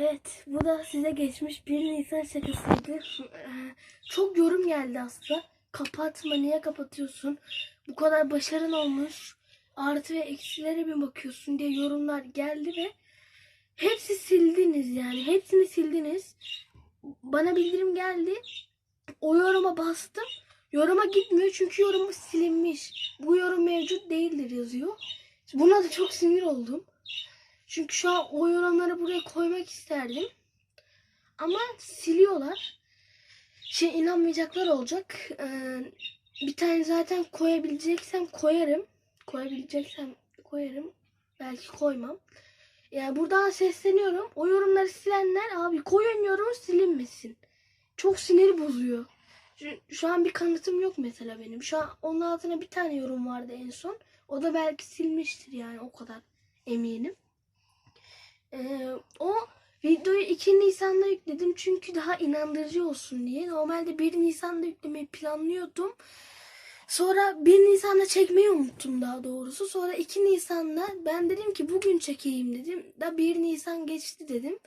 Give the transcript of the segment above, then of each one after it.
Evet, bu da size geçmiş 1 Nisan şakasıydı. Ee, Çok yorum geldi aslında. Kapatma, niye kapatıyorsun? Bu kadar başarın olmuş. Artı ve eksilere mi bakıyorsun diye yorumlar geldi ve hepsi sildiniz yani. Hepsini sildiniz. Bana bildirim geldi. O yoruma bastım. Yoruma gitmiyor çünkü yorumu silinmiş. Bu yorum mevcut değildir yazıyor. Buna da çok sinir oldum. Çünkü şu an o yorumları buraya koymak isterdim. Ama siliyorlar. Şey inanmayacaklar olacak. Ee, bir tane zaten koyabileceksem koyarım. Koyabileceksem koyarım. Belki koymam. Yani buradan sesleniyorum. O yorumları silenler abi koyun yorumu silinmesin. Çok siniri bozuyor. Şu an bir kanıtım yok mesela benim. Şu an onun altına bir tane yorum vardı en son. O da belki silmiştir yani o kadar eminim. Ee, o videoyu 2 Nisan'da yükledim çünkü daha inandırıcı olsun diye. Normalde 1 Nisan'da yüklemeyi planlıyordum. Sonra 1 Nisan'da çekmeyi unuttum daha doğrusu. Sonra 2 Nisan'da ben dedim ki bugün çekeyim dedim. Da 1 Nisan geçti dedim.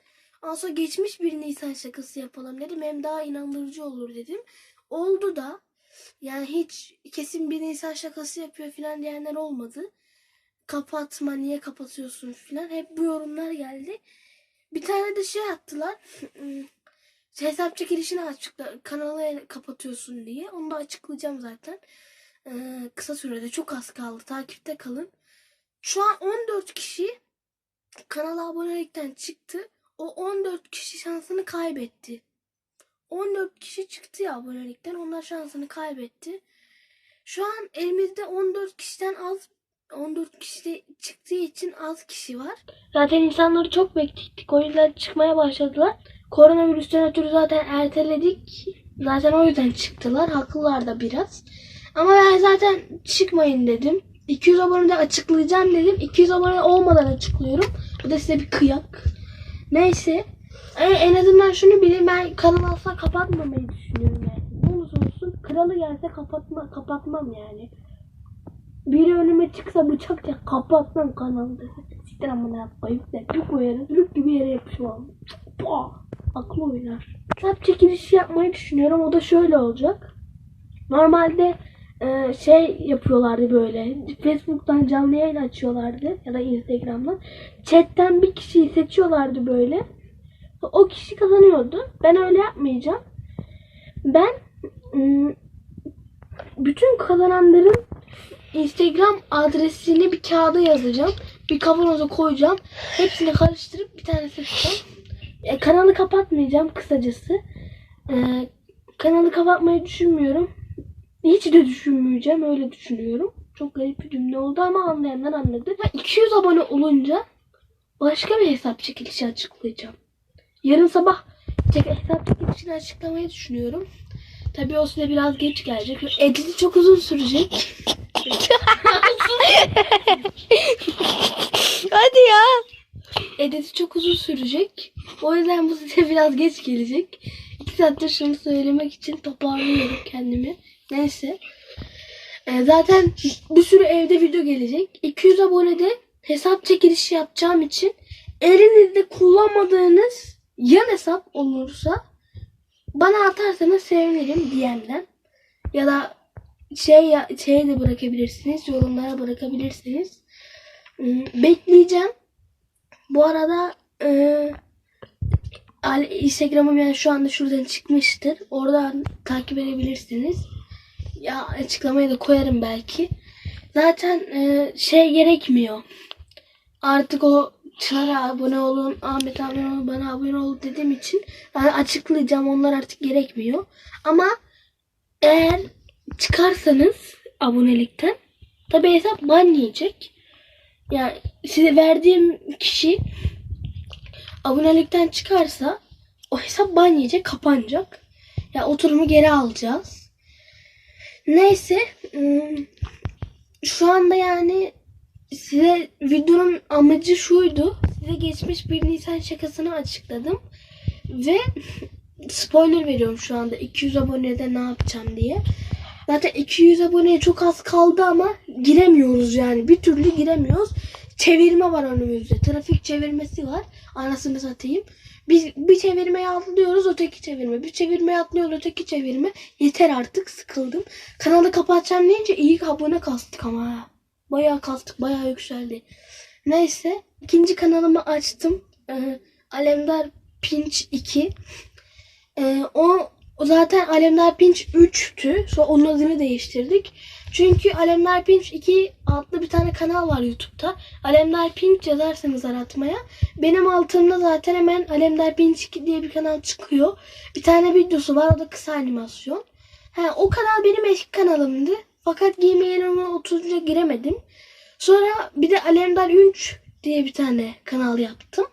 Ondan sonra geçmiş 1 Nisan şakası yapalım dedim. Hem daha inandırıcı olur dedim. Oldu da. Yani hiç kesin 1 Nisan şakası yapıyor falan diyenler olmadı kapatma niye kapatıyorsun filan hep bu yorumlar geldi. Bir tane de şey attılar. Hesap çekilişini açıkla kanalı kapatıyorsun diye. Onu da açıklayacağım zaten. Ee, kısa sürede çok az kaldı. Takipte kalın. Şu an 14 kişi kanala abonelikten çıktı. O 14 kişi şansını kaybetti. 14 kişi çıktı ya abonelikten. Onlar şansını kaybetti. Şu an elimizde 14 kişiden az 14 kişi de çıktığı için az kişi var. Zaten insanları çok beklettik. O yüzden çıkmaya başladılar. Koronavirüsten ötürü zaten erteledik. Zaten o yüzden çıktılar. Haklılar da biraz. Ama ben zaten çıkmayın dedim. 200 abone de açıklayacağım dedim. 200 abone olmadan açıklıyorum. Bu da size bir kıyak. Neyse. E, en azından şunu bilin ben kanalı asla kapatmamayı düşünüyorum yani. Ne olursa olsun kralı gelse kapatma, kapatmam yani. Biri önüme çıksa bıçakla kapatmam kanalı dese. Siktir amına koyup da bir koyarız. Lük gibi yere yapışmam. Pah! Aklı oynar. Kitap çekilişi yapmayı düşünüyorum. O da şöyle olacak. Normalde e, şey yapıyorlardı böyle. Facebook'tan canlı yayın açıyorlardı. Ya da Instagram'dan. Chat'ten bir kişiyi seçiyorlardı böyle. O kişi kazanıyordu. Ben öyle yapmayacağım. Ben ım, bütün kazananların Instagram adresini bir kağıda yazacağım. Bir kavanoza koyacağım. Hepsini karıştırıp bir tane seçeceğim. E, kanalı kapatmayacağım kısacası. E, kanalı kapatmayı düşünmüyorum. Hiç de düşünmeyeceğim. Öyle düşünüyorum. Çok garip bir cümle oldu ama anlayanlar anladı. Ha, 200 abone olunca başka bir hesap çekilişi açıklayacağım. Yarın sabah çek hesap çekilişini açıklamayı düşünüyorum. Tabii o süre biraz geç gelecek. Editi çok uzun sürecek. Hadi ya. Editi çok uzun sürecek. O yüzden bu size biraz geç gelecek. İki saattir şunu söylemek için toparlıyorum kendimi. Neyse. Ee, zaten bir sürü evde video gelecek. 200 abonede hesap çekilişi yapacağım için elinizde kullanmadığınız yan hesap olursa bana atarsanız sevinirim DM'den. Ya da şey ya, şeye de bırakabilirsiniz. Yorumlara bırakabilirsiniz. Hmm, Bekleyeceğim. Bu arada e, Instagram'ım yani şu anda şuradan çıkmıştır. Oradan takip edebilirsiniz. Ya açıklamaya da koyarım belki. Zaten e, şey gerekmiyor. Artık o Çınar'a abone olun, Ahmet abone olun, bana abone olun dediğim için ben açıklayacağım. Onlar artık gerekmiyor. Ama eğer çıkarsanız abonelikten tabi hesap ban. Yani size verdiğim kişi abonelikten çıkarsa o hesap ban kapanacak. Ya yani oturumu geri alacağız. Neyse ım, şu anda yani size videonun amacı şuydu. Size geçmiş bir Nisan şakasını açıkladım. Ve spoiler veriyorum şu anda 200 abonede ne yapacağım diye. Zaten 200 aboneye çok az kaldı ama giremiyoruz yani. Bir türlü giremiyoruz. çevirme var önümüzde. Trafik çevirmesi var. Anasını satayım. Biz bir çevirmeye atlıyoruz öteki çevirme. Bir çevirmeye atlıyoruz öteki çevirme. Yeter artık sıkıldım. Kanalı kapatacağım deyince iyi abone kastık ama. Bayağı kastık bayağı yükseldi. Neyse ikinci kanalımı açtım. Ee, Alemdar Pinç 2. Ee, o o zaten Alemdar Pinç 3'tü. Sonra onun adını değiştirdik. Çünkü Alemdar Pinç 2 adlı bir tane kanal var YouTube'da. Alemdar Pinç yazarsanız aratmaya. Benim altımda zaten hemen Alemdar Pinç 2 diye bir kanal çıkıyor. Bir tane videosu var. O da kısa animasyon. Ha, o kanal benim eski kanalımdı. Fakat Gmail'ime 30'a giremedim. Sonra bir de Alemdar 3 diye bir tane kanal yaptım.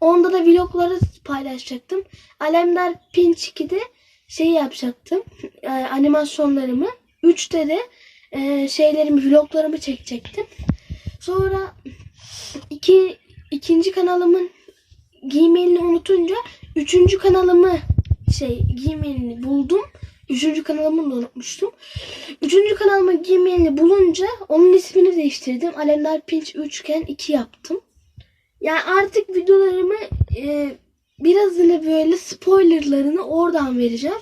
Onda da vlogları paylaşacaktım. Alemdar Pinç 2'de şey yapacaktım. e, animasyonlarımı. 3'te de e, şeylerimi, vloglarımı çekecektim. Sonra iki, ikinci kanalımın Gmail'ini unutunca üçüncü kanalımı şey Gmail'ini buldum. Üçüncü kanalımı da unutmuştum. Üçüncü kanalımın Gmail'ini bulunca onun ismini değiştirdim. Alemdar Pinç Üçgen 2 yaptım. Yani artık videolarımı e, birazını böyle spoilerlarını oradan vereceğim.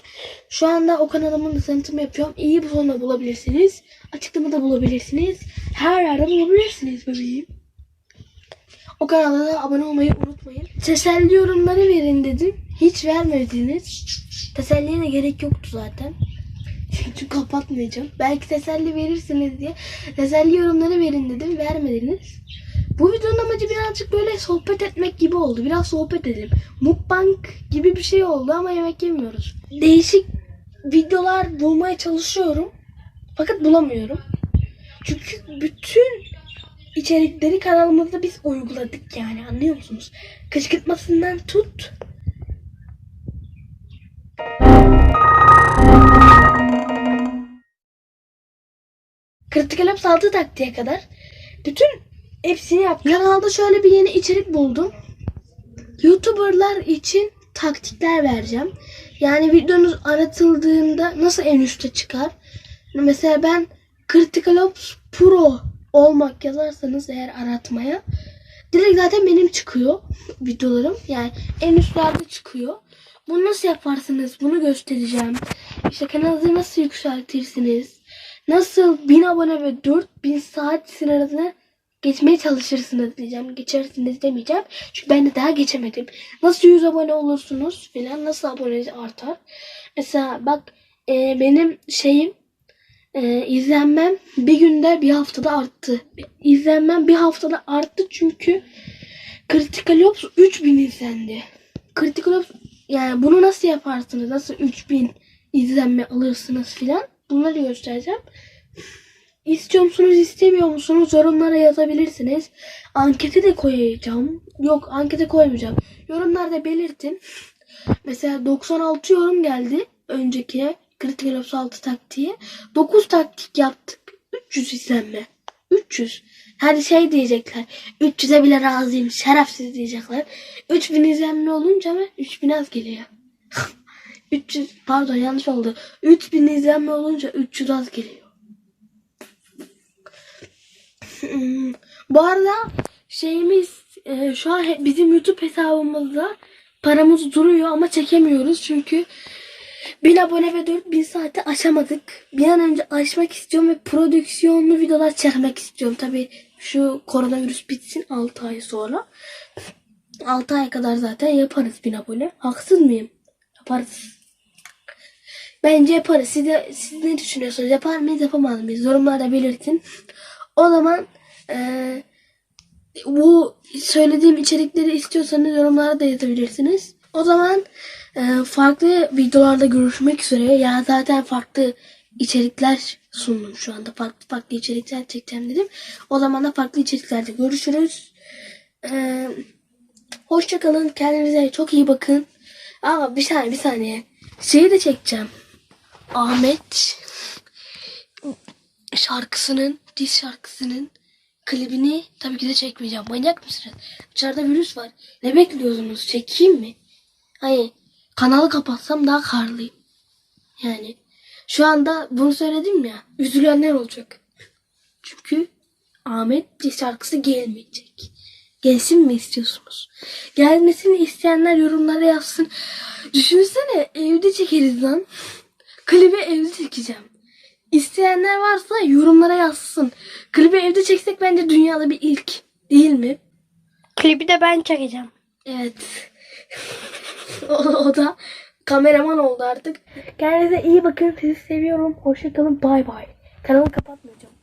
Şu anda o kanalımın tanıtımı yapıyorum. İyi butonda bulabilirsiniz. Açıklamada bulabilirsiniz. Her yerde bulabilirsiniz bebeğim. O kanala da abone olmayı unutmayın. Teselli yorumları verin dedim. Hiç vermediniz. Teselliye de gerek yoktu zaten. Çünkü kapatmayacağım. Belki teselli verirsiniz diye. Teselli yorumları verin dedim. Vermediniz. Bu videonun amacı birazcık böyle sohbet etmek gibi oldu. Biraz sohbet edelim. Mukbang gibi bir şey oldu ama yemek yemiyoruz. Değişik videolar bulmaya çalışıyorum. Fakat bulamıyorum. Çünkü bütün içerikleri kanalımızda biz uyguladık yani anlıyor musunuz? Kışkırtmasından tut. Critical Ops 6 taktiğe kadar bütün hepsini yaptım. Kanalda şöyle bir yeni içerik buldum. YouTuber'lar için taktikler vereceğim. Yani videonuz aratıldığında nasıl en üste çıkar? Mesela ben Critical Ops Pro olmak yazarsanız eğer aratmaya direkt zaten benim çıkıyor videolarım. Yani en üstlerde çıkıyor. Bunu nasıl yaparsınız? Bunu göstereceğim. İşte kanalınızı nasıl yükseltirsiniz? Nasıl 1000 abone ve 4000 saat sınırını geçmeye çalışırsınız diyeceğim. Geçersiniz demeyeceğim. Çünkü ben de daha geçemedim. Nasıl 100 abone olursunuz filan. Nasıl abone artar. Mesela bak e, benim şeyim e, izlenmem bir günde bir haftada arttı. İzlenmem bir haftada arttı çünkü Critical Ops 3000 izlendi. Critical Ops yani bunu nasıl yaparsınız? Nasıl 3000 izlenme alırsınız filan? Bunları göstereceğim. İstiyor musunuz, istemiyor musunuz? Yorumlara yazabilirsiniz. Ankete de koyacağım. Yok, ankete koymayacağım. Yorumlarda belirtin. Mesela 96 yorum geldi önceki Critical Ops 6 taktiği. 9 taktik yaptık. 300 izlenme. 300. Hadi şey diyecekler. 300'e bile razıyım. Şerefsiz diyecekler. 3000 izlenme olunca mı? 3000 az geliyor. 300 pardon yanlış oldu. 3000 izlenme olunca 300 az geliyor. Bu arada şeyimiz e, şu an bizim YouTube hesabımızda paramız duruyor ama çekemiyoruz çünkü 1000 abone ve 4000 saati aşamadık. Bir an önce aşmak istiyorum ve prodüksiyonlu videolar çekmek istiyorum. Tabi şu koronavirüs bitsin 6 ay sonra. 6 ay kadar zaten yaparız 1000 abone. Haksız mıyım? Yaparız. Bence yaparız. Siz, de, siz ne düşünüyorsunuz? Yapar mıyız yapamaz mıyız? Yorumlarda belirtin. O zaman eee, bu söylediğim içerikleri istiyorsanız yorumlara da yazabilirsiniz. O zaman eee, farklı videolarda görüşmek üzere. Ya zaten farklı içerikler sundum şu anda. Farklı farklı içerikler çekeceğim dedim. O zaman da farklı içeriklerde görüşürüz. Eee Hoşçakalın. Kendinize çok iyi bakın. Aa bir saniye bir saniye. Şeyi de çekeceğim. Ahmet şarkısının, diz şarkısının klibini tabii ki de çekmeyeceğim. Manyak mısınız? Dışarıda virüs var. Ne bekliyorsunuz? Çekeyim mi? Hayır. Kanalı kapatsam daha karlıyım. Yani şu anda bunu söyledim ya. Üzülenler olacak. Çünkü Ahmet şarkısı gelmeyecek. Gelsin mi istiyorsunuz? Gelmesini isteyenler yorumlara yazsın. Düşünsene evde çekeriz lan. Klibi evde çekeceğim. İsteyenler varsa yorumlara yazsın. Klibi evde çeksek bence dünyada bir ilk. Değil mi? Klibi de ben çekeceğim. Evet. o, o da kameraman oldu artık. Kendinize iyi bakın. Sizi seviyorum. Hoşçakalın. Bay bay. Kanalı kapatmayacağım.